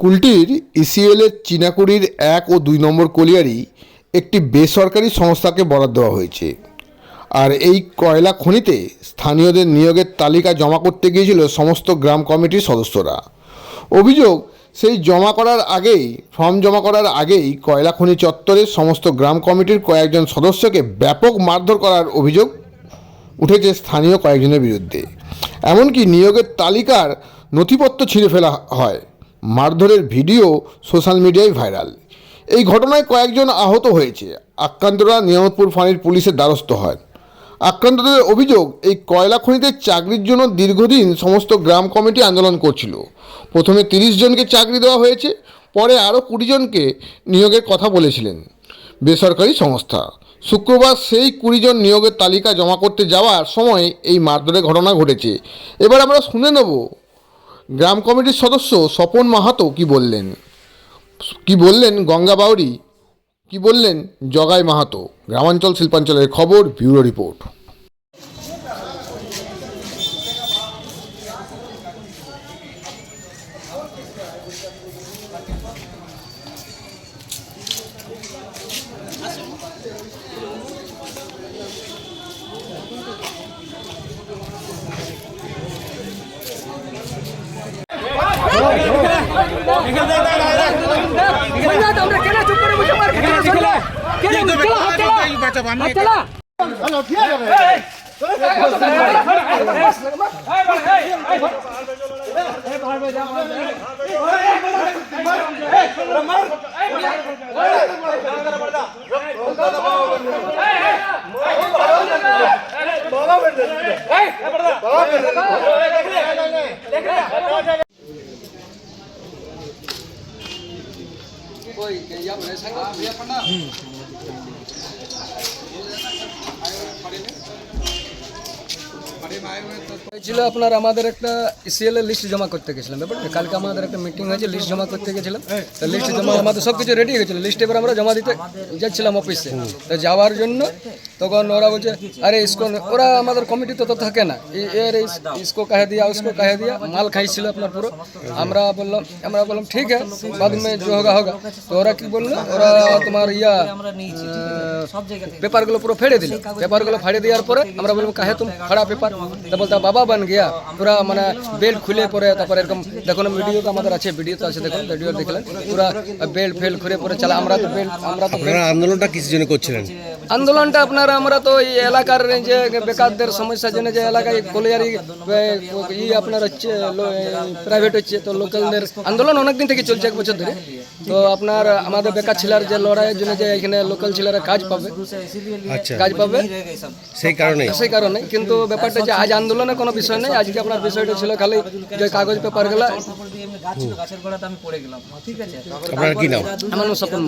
কুলটির ইসিএলের চিনাকুড়ির এক ও দুই নম্বর কলিয়ারি একটি বেসরকারি সংস্থাকে বরাদ্দ দেওয়া হয়েছে। আর এই কয়লা খনিতে স্থানীয়দের নিয়োগের তালিকা জমা করতে গিয়েছিল সমস্ত গ্রাম কমিটির সদস্যরা। অভিযোগ সেই জমা করার আগেই, ফর্ম জমা করার আগেই কয়লা খনি চত্বরের সমস্ত গ্রাম কমিটির কয়েকজন সদস্যকে ব্যাপক মারধর করার অভিযোগ উঠেছে স্থানীয় কয়েকজনের বিরুদ্ধে। এমনকি নিয়োগের তালিকার নথিপত্র ছিঁড়ে ফেলা হয়। মারধরের ভিডিও সোশ্যাল মিডিয়ায় ভাইরাল। এই ঘটনায় কয়েকজন আহত হয়েছে। আক্রান্তরা নিয়ামতপুর ফাঁড়ির পুলিশের দ্বারস্থ হয় আক্রান্তদের অভিযোগ, এই কয়লা খনিতে চাকরির জন্য দীর্ঘদিন সমস্ত গ্রাম কমিটি আন্দোলন করছিল। প্রথমে তিরিশ জনকে চাকরি দেওয়া হয়েছে, পরে আরও কুড়ি জনকে নিয়োগের কথা বলেছিলেন বেসরকারি সংস্থা। শুক্রবার সেই কুড়ি জন নিয়োগের তালিকা জমা করতে যাওয়ার সময় এই মারধরের ঘটনা ঘটেছে। এবার আমরা শুনে নেব গ্রাম কমিটির সদস্য স্বপন মাহাতো কি বললেন। কি বললেন গঙ্গা বাউরি কি বললেন জগাই মাহাতো? গ্রামাঞ্চল শিল্পাঞ্চলের খবর ব্যুরো রিপোর্ট। আমরা কেন চুপ করে বসে মার খেতে না কেলা হাত কেলা ছিল আপনার আমাদের একটা সিএল এর লিস্ট জমা করতে গেছিলাম। ব্যাপারটা কালকে আমাদের একটা মিটিং হয়েছে লিস্ট জমা করতে গেছিলাম। তো লিস্ট জমা আমাদের সব কিছু রেডি হয়েছিল। লিস্ট এবার আমরা জমা দিতে যাচ্ছিলাম অফিসে তো যাওয়ার জন্য তখন ওরা বলছে আরে ইসকো ওরা আমাদের কমিটি তো থাকে না। এর ইসকো কাহে দিয়া উসকো কাহে দিয়া মাল খাইছিল আপনার পুরো। আমরা বললাম আমরা বললাম ঠিক হ্যাঁ বাদ মে যে হোগা হোগা। তো ওরা কি বলল? ওরা তোমার ইয়া পেপারগুলো পুরো ফেড়ে দিল। পেপারগুলো ফেড়ে দেওয়ার পরে আমরা বললাম কাহে তুমি ফাড়া পেপার? তা বলতে বাবা বান গিয়া পুরা মানে বেল্ট খুলে পরে তারপরে এরকম দেখুন ভিডিও তো আমাদের আছে ভিডিও তো আছে দেখুন ভিডিও দেখলেন পুরা বেল্ট ফেল খুলে পরে চালা আমরা তো বেল আমরা তো আন্দোলনটা কিছু জন্য করছিলেন? আন্দোলনটা আপনার আমরা তো এই এলাকার যে বেকারদের সমস্যার জন্য যে এলাকায় কলিয়ারি ই আপনার হচ্ছে প্রাইভেট হচ্ছে তো লোকালদের আন্দোলন অনেকদিন থেকে চলছে এক বছর ধরে। তো আপনার আমাদের বেকার ছেলের যে লড়াইয়ের জন্য যে এখানে লোকাল ছেলেরা কাজ পাবে আচ্ছা। কাজ পাবে সেই কারণে। সেই কারণে। কিন্তু ব্যাপারটা যে আজ আন্দোলনের কোনো বিষয় নেই আজকে আপনার বিষয়টা ছিল খালি যে কাগজ পেপারগুলা গাছ ছিল গাছের গোড়াতে আমি পড়ে গেলাম ঠিক আছে আপনার কি নাম? আমার নাম স্বপন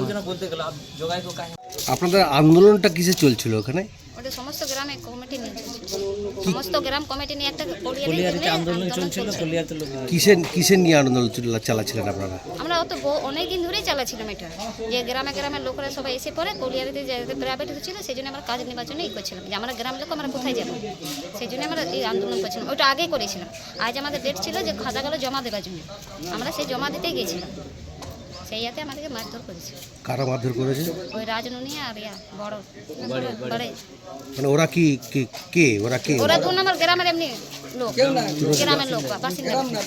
আপনাদের আন্দোলনটা কিসে চলছিল? ওখানে? ওটা সমস্ত গ্রামে কমিটি নিয়ে সমস্ত গ্রাম কমিটি নিয়ে একটা কলিয়ারিতে আন্দোলন চলছিল কিসের কিসের নিয়ে আন্দোলন চালাচ্ছিলেন আপনারা? আমরা অত অনেক দিন ধরেই চালাচ্ছিলাম এটা। যে গ্রামে গ্রামের লোকরা সবাই এসে পড়ে কলিয়ারিতে যে প্রাইভেট হচ্ছিল সেই জন্য আমরা কাজ নেবার জন্য ই করছিলাম। যে আমরা গ্রাম লোক আমরা কোথায় যাব? সেই জন্য আমরা এই আন্দোলন করছিলাম। ওটা আগেই করেছিলাম। আজ আমাদের ডেট ছিল যে খাতাগুলো জমা দেওয়ার জন্য। আমরা সেই জমা দিতেই গেছিলাম সেই ইয়াতে আমাদেরকে মারধর করেছে। কারা মারধর করেছে? ওই রাজনুনিয়া আর ইয়া বড়। বড় মানে ওরা কি কে- কে? ওরা কে? ওরা দু নম্বর গ্রামের এমনি লোক। গ্রামের লোক বা বাসিন্দা।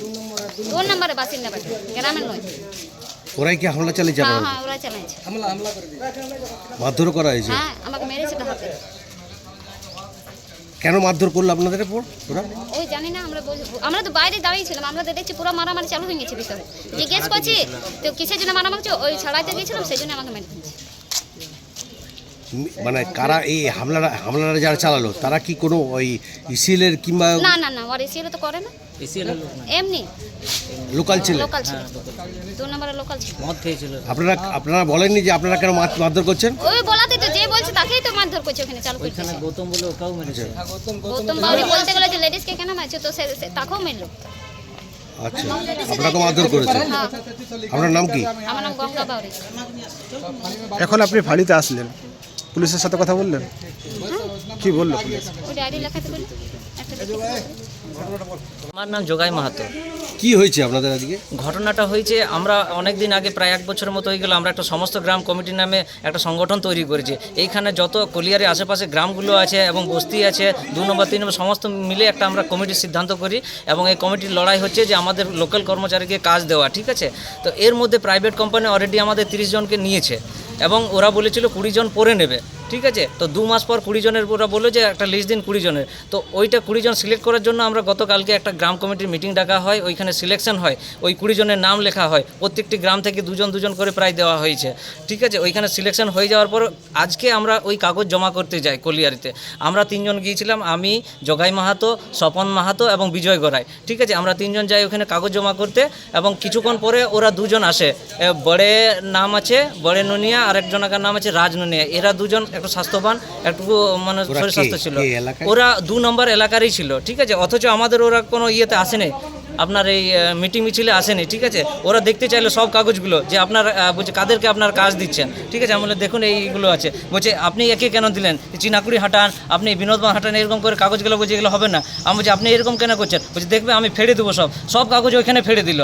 দু নম্বরে বাসিন্দা গ্রামের নয়। ওরাই কি হামলা চালিয়েছে হ্যাঁ হ্যাঁ ওরা চালাইছে। মারধর করা হয়েছে? হ্যাঁ আমাকে মেরেছে হাতে। কেন মারধর করল আপনাদের উপর? ওই জানি না, আমরা আমরা তো বাইরে দাঁড়িয়ে ছিলাম, আমরা তো দেখছি পুরো মারামারি চালু হয়ে গেছে ভিতরে। জিজ্ঞেস করছি, তো কিসের জন্য মারামারি? ওই ছাড়াইতে গিয়েছিলাম, সেই জন্য আমাকে মেরে দিয়েছে মানে কারা এই হামলারা হামলারা যারা চালালো তারা কি কোনো ওই ইসিএলের কিংবা না না না ওর এসিএল তো করে না। এমনি। লোকাল ছিল? লোকাল ছিল। দু নম্বরে লোকাল ছিল। মদ খেয়েছিল। আপনারা আপনারা বলেননি যে আপনারা কেন মারধর করছেন? ওই বলাতে তো যে বলছে তাকেই তো মারধর করছে ওখানে চালু করছে। ওইখানে গৌতম বলে ওকেও মেরেছে। গৌতম বাউরি বলতে গেলে যে লেডিসকে কেন মারছে তো সে- সে- তাকেও মেরলো। আচ্ছা। আপনাকে মারধর করেছে? হ্যাঁ। আপনার নাম কি? আমার নাম গঙ্গা বাউরি। এখন আপনি ফাঁড়িতে আসলেন। পুলিশের সাথে কথা বললেন? কি বলল পুলিশ? আমার নাম জোগাই মাহাতো। কি হয়েছে আপনাদের আজকে ঘটনাটা হয়েছে আমরা অনেক দিন আগে প্রায় এক বছরের মতো হয়ে গেল আমরা একটা সমস্ত গ্রাম কমিটি নামে একটা সংগঠন তৈরি করেছি। এইখানে যত কলিয়ারের আশেপাশে গ্রামগুলো আছে এবং বস্তি আছে দু নম্বর তিন নম্বর সমস্ত মিলে একটা আমরা কমিটির সিদ্ধান্ত করি এবং এই কমিটির লড়াই হচ্ছে যে আমাদের লোকাল কর্মচারীকে কাজ দেওয়া ঠিক আছে? তো এর মধ্যে প্রাইভেট কোম্পানি অলরেডি আমাদের তিরিশ জনকে নিয়েছে। এবং ওরা বলেছিল কুড়ি জন পরে নেবে। ঠিক আছে? তো দু মাস পর কুড়ি জনের ওরা বলল যে একটা লিস্ট দিন কুড়ি জনের। তো ওইটা কুড়ি জন সিলেক্ট করার জন্য আমরা গতকালকে একটা গ্রাম কমিটির মিটিং ডাকা হয়, ওইখানে সিলেকশন হয়, ওই কুড়ি জনের নাম লেখা হয়। প্রত্যেকটি গ্রাম থেকে দুজন দুজন করে প্রায় দেওয়া হয়েছে। ঠিক আছে? ওইখানে সিলেকশন হয়ে যাওয়ার পর আজকে আমরা ওই কাগজ জমা করতে যাই কলিয়ারিতে। আমরা তিনজন গিয়েছিলাম, আমি, জগাই মাহাতো, স্বপন মাহাতো এবং বিজয় গড়াই। ঠিক আছে? আমরা তিনজন যাই ওখানে কাগজ জমা করতে এবং কিছুক্ষণ পরে ওরা দুজন আসে। বড়ে নাম আছে বড়ে নুনিয়া আর একজনের নাম আছে রাজ নুনিয়া। এরা দুজন একটু স্বাস্থ্যবান একটু মানে শরীর স্বাস্থ্য ছিল। ওরা দু নম্বর এলাকারই ছিল ঠিক আছে? অথচ আমাদের ওরা কোনো ইয়েতে আসেনি। আপনার এই মিটিং মিছিলে আসেনি, ঠিক আছে? ওরা দেখতে চাইলো সব কাগজগুলো যে আপনার বলছে কাদেরকে আপনার কাজ দিচ্ছেন, ঠিক আছে? আমি দেখুন, এইগুলো আছে। বলছে, আপনি একে কেন দিলেন? চিনাকুড়ি হাঁটান, আপনি বিনোদবান হাঁটান, এরকম করে কাগজগুলো বলছে, এগুলো হবে না। আমি বলছি, আপনি এরকম কেন করছেন? বলছে, দেখবে, আমি ফেড়ে দেবো সব। সব কাগজ ওইখানে ফেড়ে দিল।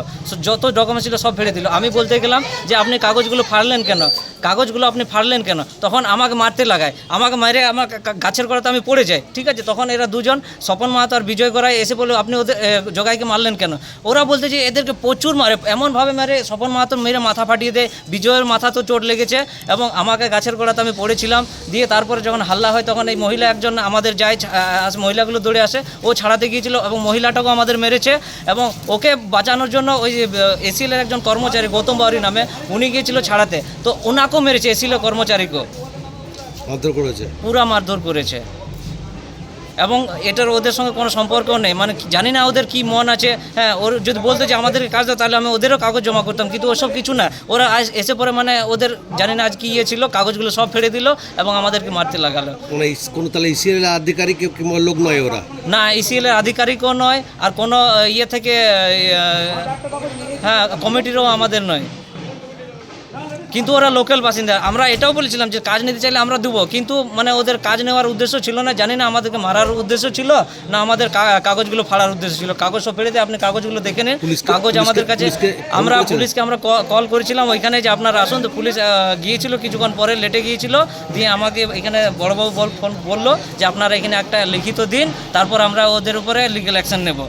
যত ডকুমেন্ট ছিল সব ফেড়ে দিল। আমি বলতে গেলাম যে, আপনি কাগজগুলো ফাড়লেন কেন? কাগজগুলো আপনি ফাড়লেন কেন? তখন আমাকে মারতে লাগায়। আমাকে মারে আমার গাছের গোড়াতে আমি পড়ে যাই, ঠিক আছে? তখন এরা দুজন, স্বপন মাহাতো আর বিজয় গড়াই এসে বলল, আপনি ওদের জগাইকে মারলেন কেন? ওরা বলতে যে এদেরকে প্রচুর মারে এমনভাবে মারে স্বপন মাহাতো মেরে মাথা ফাটিয়ে দেয় বিজয়ের মাথা তো চোট লেগেছে এবং আমাকে গাছের গোড়াতে আমি পড়েছিলাম দিয়ে তারপরে যখন হাল্লা হয় তখন এই মহিলা একজন আমাদের যায় মহিলাগুলো দৌড়ে আসে ও ছাড়াতে গিয়েছিল এবং মহিলাটাকেও আমাদের মেরেছে এবং ওকে বাঁচানোর জন্য ওই এসিএলের একজন কর্মচারী গৌতম বাউরি নামে উনি গিয়েছিল ছাড়াতে। তো ওনাকেও মেরেছে এসিএলের কর্মচারীকেও। মারধর করেছে? পুরা মারধর করেছে। এবং এটার ওদের সঙ্গে কোনো সম্পর্কও নেই। মানে জানি না ওদের কি মন আছে। হ্যাঁ ওর যদি বলতো যে আমাদেরকে কাজ দাও তাহলে আমি ওদেরও কাগজ জমা করতাম। কিন্তু ওসব কিছু না। ওরা আজ এসে পরে মানে ওদের জানি না আজ কি ইয়ে ছিল কাগজগুলো সব ফেলে দিল এবং আমাদেরকে মারতে লাগালো। কোনো তাহলে ইসিএল আধিকারিক কিংবা লোক নয় ওরা? না ইসিএল এর আধিকারিকও নয় আর কোনো ইয়ে থেকে হ্যাঁ কমিটিরও আমাদের নয়। কিন্তু ওরা লোকাল বাসিন্দা। আমরা এটাও বলেছিলাম যে কাজ নিতে চাইলে আমরা দেবো কিন্তু মানে ওদের কাজ নেওয়ার উদ্দেশ্য ছিল না জানি না আমাদেরকে মারার উদ্দেশ্য ছিল না আমাদের কাগজগুলো ফাড়ার উদ্দেশ্য ছিল। কাগজ সব ফেলে দিয়ে আপনি কাগজগুলো দেখে নিন। কাগজ আমাদের কাছে আমরা পুলিশকে আমরা কল করেছিলাম ওইখানে যে আপনারা আসুন তো পুলিশ গিয়েছিল কিছুক্ষণ পরে লেটে গিয়েছিল দিয়ে আমাকে এখানে বড়বাবু বল ফোন বলল যে আপনারা এখানে একটা লিখিত দিন তারপর আমরা ওদের উপরে লিগ্যাল অ্যাকশন নেব।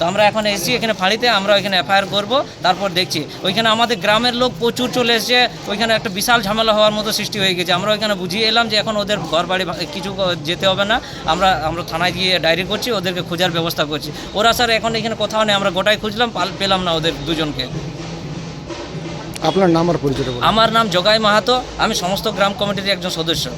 তো আমরা এখন এসেছি এখানে ফাঁড়িতে আমরা ওইখানে এফআইআর করব তারপর দেখছি। ওইখানে আমাদের গ্রামের লোক প্রচুর চলে এসেছে ওইখানে একটা বিশাল ঝামেলা হওয়ার মতো সৃষ্টি হয়ে গেছে। আমরা ওইখানে বুঝিয়ে এলাম যে এখন ওদের ঘর বাড়ি কিছু যেতে হবে না। আমরা আমরা থানায় গিয়ে ডায়েরি করছি ওদেরকে খোঁজার ব্যবস্থা করছি। ওরা স্যার এখন এখানে কোথাও নেই আমরা গোটাই খুঁজলাম পাল- পেলাম না ওদের দুজনকে। আপনার নাম আর পরিচয় আমার নাম জগাই মাহাতো আমি সমস্ত গ্রাম কমিটির একজন সদস্য।